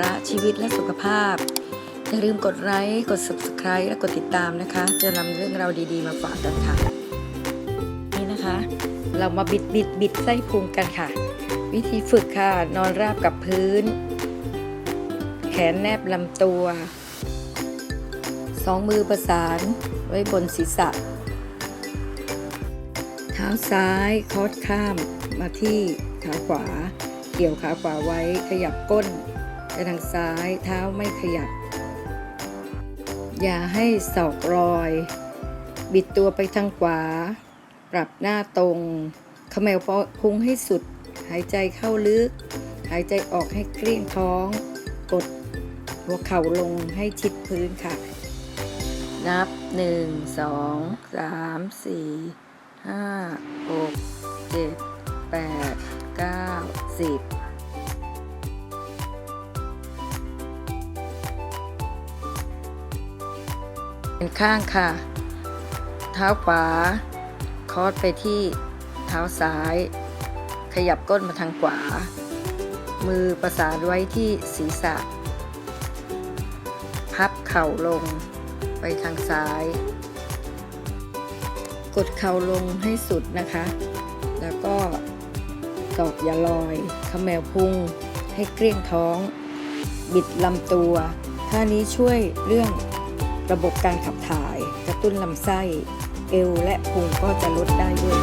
ระชีวิตและสุขภาพ อย่าลืมกดไลค์กด subscribe และกดติดตามนะคะ จะนำเรื่องราวดีๆมาฝากกันค่ะ นี่นะคะ เรามาบิดบิดบิดไส้พุงกันค่ะ วิธีฝึกค่ะ นอนราบกับพื้น แขนแนบลำตัว สองมือประสานไว้บนศีรษะเท้าซ้ายคอดข้ามมาที่ขาขวา เกี่ยวขาขวาไว้ขยับก้น ไปทางซ้ายเท้าไม่ขยับ อย่าให้ศอกรอย บิดตัวไปทางขวา ปรับหน้าตรงขมวพุงให้สุด หายใจเข้าลึก หายใจออกให้เกลี้ยงท้อง กดหัวเข่าลงให้ชิดพื้นค่ะ นับ 1 2 3 4 5 6 7 8 9 10 เป็นข้างค่ะ เท้าขวา คอดไปที่เท้าซ้าย ขยับก้นมาทางขวา มือประสานไว้ที่ศีรษะ พับเข่าลงไปทางซ้าย กดเข่าลงให้สุดนะคะ แล้วก็ตอกอย่าลอยเขมวพุงให้เกลี้ยงท้อง บิดลำตัว ท่านี้ช่วยเรื่อง ระบบการขับถ่าย กระตุ้นลำไส้ เอวและพุงก็จะลดได้ด้วย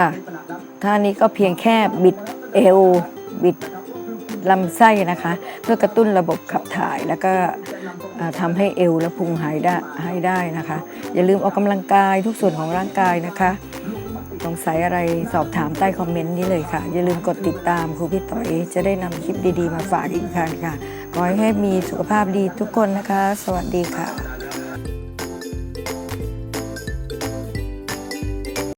ค่ะท่านี้ก็เพียงแค่บิดเอว บิดลำไส้นะคะ เพื่อกระตุ้นระบบขับถ่ายแล้วก็ทำให้เอวและพุงหายได้หายได้นะคะ อย่าลืมออกกำลังกายทุกส่วนของร่างกายนะคะสงสัยอะไรสอบถามใต้คอมเมนต์นี้เลยค่ะ อย่าลืมกดติดตามครูพี่ต่อยจะได้นำคลิปดีๆมาฝากอีกครั้งค่ะ ขอให้มีสุขภาพดีทุกคนนะคะ สวัสดีค่ะ